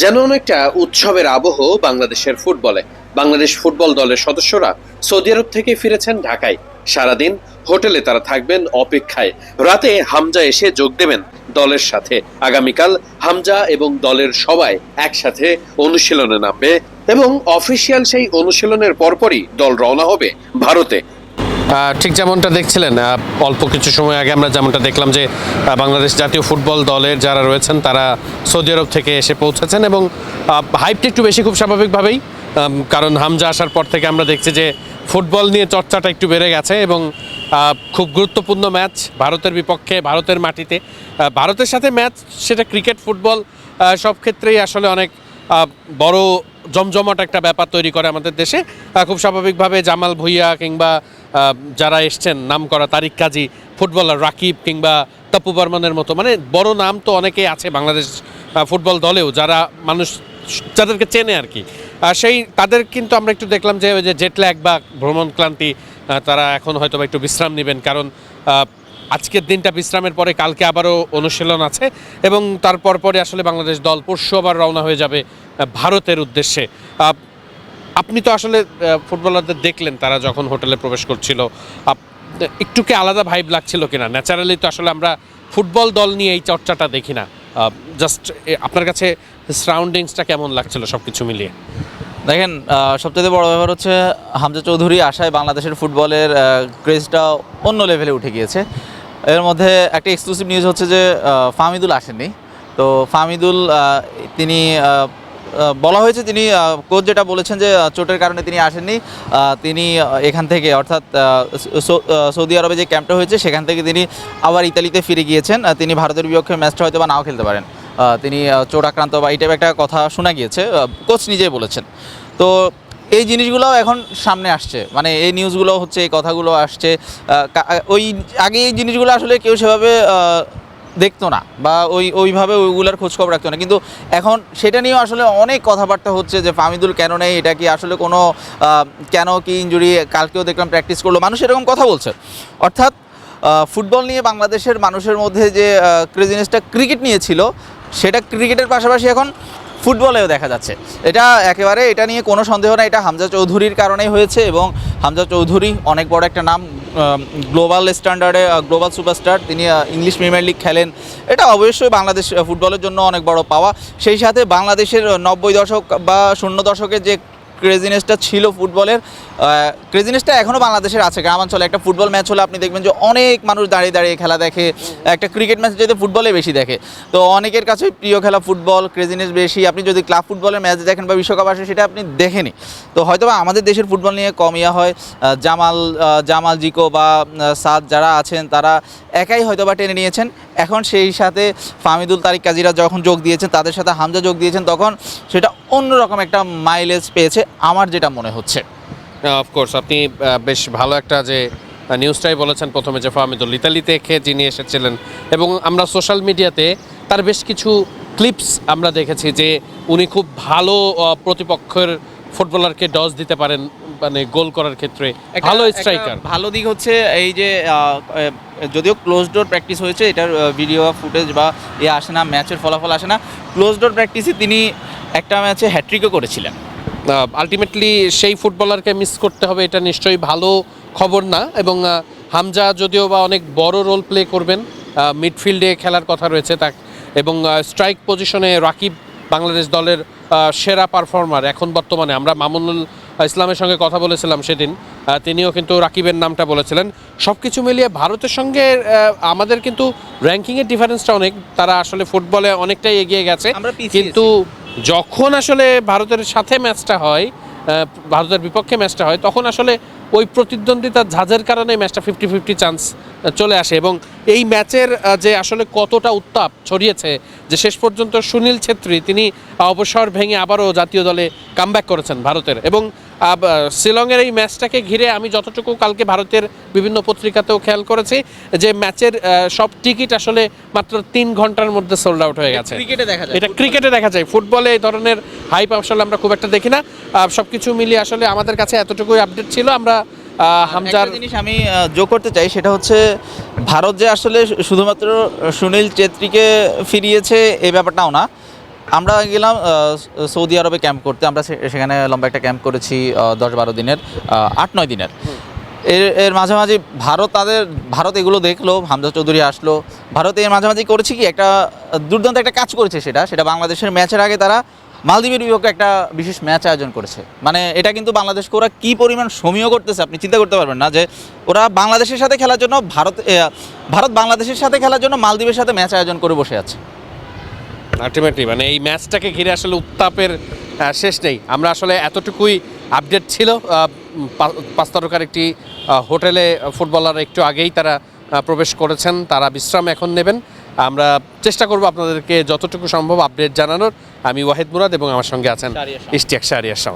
যেন অনেকটা উৎসবের আবহ বাংলাদেশের ফুটবলে। বাংলাদেশ ফুটবল দলের সদস্যরা সৌদি আরব থেকে ফিরেছেন ঢাকায়। সারাদিন হোটেলে তারা থাকবেন অপেক্ষায়। রাতে হামজা এসে যোগ দেবেন দলের সাথে। আগামীকাল হামজা এবং দলের সবাই একসাথে অনুশীলনে নামবে এবং অফিসিয়াল সেই অনুশীলনের পরপরই দল রওনা হবে ভারতে। ঠিক যেমনটা দেখছিলেন অল্প কিছু সময় আগে আমরা যেমনটা দেখলাম যে বাংলাদেশ জাতীয় ফুটবল দলের যারা রয়েছেন, তারা সৌদি আরব থেকে এসে পৌঁছেছেন এবং হাইপটা একটু বেশি খুব স্বাভাবিকভাবেই কারণ হামজা আসার পর থেকে আমরা দেখছি যে, ফুটবল নিয়ে চর্চাটা একটু বেড়ে গেছে এবং খুব গুরুত্বপূর্ণ ম্যাচ ভারতের বিপক্ষে, ভারতের মাটিতে। ভারতের সাথে ম্যাচ, সেটা ক্রিকেট, ফুটবল সব ক্ষেত্রেই আসলে অনেক বড় জমজমাট একটা ব্যাপার তৈরি করে আমাদের দেশে। খুব স্বাভাবিকভাবে জামাল ভুইয়া কিংবা যারা এসছেন নাম করা তারিক কাজী, ফুটবলার রাকিব কিংবা তপু বর্মনের মতো। মানে বড় নাম তো অনেকেই আছে বাংলাদেশ ফুটবল দলেও, যারা মানুষ যাদেরকে চেনে আর কি। সেই তাদের কিন্তু আমরা একটু দেখলাম যে ওই যে জেটল্যাগ বা ভ্রমণ ক্লান্তি তারা এখন হয়তো একটু বিশ্রাম নেবেন। কারণ আজকের দিনটা বিশ্রামের পরে, কালকে আবারও অনুশীলন আছে এবং তারপর পরে আসলে বাংলাদেশ দল পরশু আবার রওনা হয়ে যাবে ভারতের উদ্দেশ্যে। আপনি তো আসলে ফুটবলারদের দেখলেন তারা যখন হোটেলে প্রবেশ করছিল। একটু কি আলাদা ভাইব লাগছিল কিনা? ন্যাচারালি তো আসলে আমরা ফুটবল দল নিয়ে এই চর্চাটা দেখি না। জাস্ট আপনার কাছে সারাউন্ডিংসটা কেমন লাগছিল সব কিছু মিলিয়ে? দেখেন সবচেয়ে বড় ব্যাপার হচ্ছে, হামজা চৌধুরী আশায় বাংলাদেশের ফুটবলের ক্রেজটা অন্য লেভেলে উঠে গিয়েছে। এর মধ্যে একটা এক্সক্লুসিভ নিউজ হচ্ছে যে ফাহমিদুল আসেননি। তো ফাহমিদুল তিনি বলা হয়েছে তিনি কোচ যেটা বলেছেন যে চোটের কারণে তিনি আসেননি। তিনি এখান থেকে অর্থাৎ সৌদি আরবে যে ক্যাম্পটা হয়েছে, সেখান থেকে তিনি আবার ইতালিতে ফিরে গিয়েছেন। তিনি ভারতের বিপক্ষে ম্যাচটা হয়তো বা নাও খেলতে পারেন। তিনি চোট আক্রান্ত বা এই একটা কথা শোনা গিয়েছে। কোচ নিজেই বলেছেন। তো এই জিনিসগুলো এখন সামনে আসছে। মানে এই নিউজগুলো হচ্ছে, এই কথাগুলো আসছে। ওই, আগে এই জিনিসগুলো আসলে কেউ সেভাবে দেখতো না বা ওই, ওইভাবে ওইগুলোর খোঁজখবর রাখতো না। কিন্তু এখন সেটা নিয়েও আসলে অনেক কথাবার্তা হচ্ছে যে ফামিদুল কেন নেই, এটা কি আসলে কোনো কেন কি ইঞ্জুরি কালকেও দেখলাম প্র্যাকটিস করল। মানুষ এরকম কথা বলছে। অর্থাৎ ফুটবল নিয়ে বাংলাদেশের মানুষের মধ্যে যে ক্রেজিনেসটা ক্রিকেট নিয়ে ছিল, সেটা ক্রিকেটের পাশাপাশি এখন ফুটবলেও দেখা যাচ্ছে। এটা একেবারে, এটা নিয়ে কোনো সন্দেহ না এটা হামজা চৌধুরীর কারণেই হয়েছে এবং হামজা চৌধুরী অনেক বড় একটা নাম গ্লোবাল স্ট্যান্ডার্ডে গ্লোবাল সুপারস্টার। তিনি ইংলিশ প্রিমিয়ার লিগ খেলেন। এটা অবশ্যই বাংলাদেশ ফুটবলের জন্য অনেক বড় পাওয়া। সেই সাথে বাংলাদেশের নব্বই দশক বা শূন্য দশকের যে ক্রেজিনেসটা ছিল ফুটবলের ক্রেজিনেসটা এখনও বাংলাদেশের আছে। গ্রামাঞ্চলে একটা ফুটবল ম্যাচ হলে আপনি দেখবেন যে অনেক মানুষ দাঁড়িয়ে দাঁড়িয়ে খেলা দেখে, একটা ক্রিকেট ম্যাচ যেতে ফুটবলে বেশি দেখে। তো অনেকের কাছে প্রিয় খেলা ফুটবল ক্রেজিনেস বেশি। আপনি যদি ক্লাব ফুটবলের ম্যাচ দেখেন বা বিশ্বকাপ আসে, সেটা আপনি দেখেনি তো হয়তো আমাদের দেশের ফুটবল নিয়ে কম ইয়া হয়। জামাল জামাল জিকো বা সাদ যারা আছেন, তারা একাই হয়তো বা টেনে নিয়েছেন। এখন সেই সাথে ফামিদুল তারিক কাজীরা যখন যোগ দিয়েছেন, তাদের সাথে হামজা যোগ দিয়েছেন, তখন সেটা অন্যরকম একটা মাইলেজ পেয়েছে আমার যেটা মনে হচ্ছে। অফকোর্স আপনি বেশ ভালো একটা যে নিউজটাই বলেছেন প্রথমে যে ফাহমিদুল ইতালিতে খেয়ে যিনি এসেছিলেন এবং আমরা সোশ্যাল মিডিয়াতে তার বেশ কিছু ক্লিপস আমরা দেখেছি যে উনি খুব ভালো প্রতিপক্ষের ফুটবলারকে ডজ দিতে পারেন মানে গোল করার ক্ষেত্রে ভালো স্ট্রাইকার ভালো দিক হচ্ছে এই যে যদিও ক্লোজ ডোর প্র্যাকটিস হয়েছে এটার ভিডিও ফুটেজ বা এ আসে না ম্যাচের ফলাফল আসে না ক্লোজ ডোর প্র্যাকটিসে তিনি একটা ম্যাচে হ্যাট্রিকও করেছিলেন। আলটিমেটলি সেই ফুটবলারকে মিস করতে হবে এটা নিশ্চয়ই ভালো খবর না। এবং হামজা যদিও বা অনেক বড় রোল প্লে করবেন মিডফিল্ডে খেলার কথা রয়েছে তা এবং স্ট্রাইক পজিশনে রাকিব বাংলাদেশ দলের সেরা পারফর্মার এখন বর্তমানে আমরা মামুনুল ইসলামের সঙ্গে কথা বলেছিলাম সেদিন। তিনিও কিন্তু রাকিবের নামটা বলেছিলেন। সব কিছু মিলিয়ে ভারতের সঙ্গে আমাদের কিন্তু র্যাঙ্কিংয়ের ডিফারেন্সটা অনেক। তারা আসলে ফুটবলে অনেকটাই এগিয়ে গেছে। কিন্তু যখন আসলে ভারতের সাথে ম্যাচটা হয় ভারতের বিপক্ষে ম্যাচটা হয় তখন আসলে ওই প্রতিদ্বন্দ্বিতার ঝাঁঝের কারণে ম্যাচটা ফিফটি ফিফটি চান্স চলে আসে। এবং এই ম্যাচের যে আসলে কতটা উত্তাপ ছড়িয়েছে যে শেষ পর্যন্ত সুনীল ছেত্রী তিনি অবসর ভেঙে আবারও জাতীয় দলে কামব্যাক করেছেন ভারতের। এবং শিলংয়ের এই ম্যাচটাকে ঘিরে আমি যতটুকু কালকে ভারতের বিভিন্ন পত্রিকাতেও খেয়াল করেছি যে ম্যাচের সব টিকিট আসলে মাত্র তিন ঘণ্টার মধ্যে সোল্ড আউট হয়ে গেছে। ক্রিকেটে দেখা যায়। এটা ক্রিকেটে দেখা যায়। ফুটবলে এই ধরনের হাইপ আসলে আমরা খুব একটা দেখি না। সব কিছু মিলিয়ে আসলে আমাদের কাছে এতটুকুই আপডেট ছিল। আমরা হামজার জিনিস আমি যোগ করতে চাই সেটা হচ্ছে ভারত যে আসলে শুধুমাত্র সুনীল চেত্রীকে ফিরিয়েছে এই ব্যাপারটাও না। আমরা গেলাম সৌদি আরবে ক্যাম্প করতে। আমরা সে- সেখানে লম্বা একটা ক্যাম্প করেছি দশ বারো দিনের আট নয় দিনের। এর এর মাঝামাঝি ভারত তাদের ভারত এগুলো দেখল হামজা চৌধুরী আসলো। ভারত এর মাঝামাঝি করেছে কি একটা দুর্দান্ত একটা কাজ করেছে সেটা। সেটা বাংলাদেশের ম্যাচের আগে তারা মালদ্বীপের বিপক্ষে একটা বিশেষ ম্যাচ আয়োজন করেছে। মানে এটা কিন্তু বাংলাদেশকে ওরা কী পরিমাণ সমীহ করতেছে আপনি চিন্তা করতে পারবেন না যে ওরা বাংলাদেশের সাথে খেলার জন্য, ভারত ভারত বাংলাদেশের সাথে খেলার জন্য মালদ্বীপের সাথে ম্যাচ আয়োজন করে বসে আছে। আলটিমেটলি মানে এই ম্যাচটাকে ঘিরে আসলে উত্তাপের শেষ নেই। আমরা আসলে এতটুকুই আপডেট ছিল পাঁচ তারকার একটি হোটেলে ফুটবলার একটু আগেই তারা প্রবেশ করেছেন, তারা বিশ্রাম এখন নেবেন। আমরা চেষ্টা করব আপনাদেরকে যতটুকু সম্ভব আপডেট জানানোর আমি ওয়াহিদ মুরাদ এবং আমার সঙ্গে আছেন ইস্টিয়াক। ইশতিয়াক শাহরিয়ার শাহ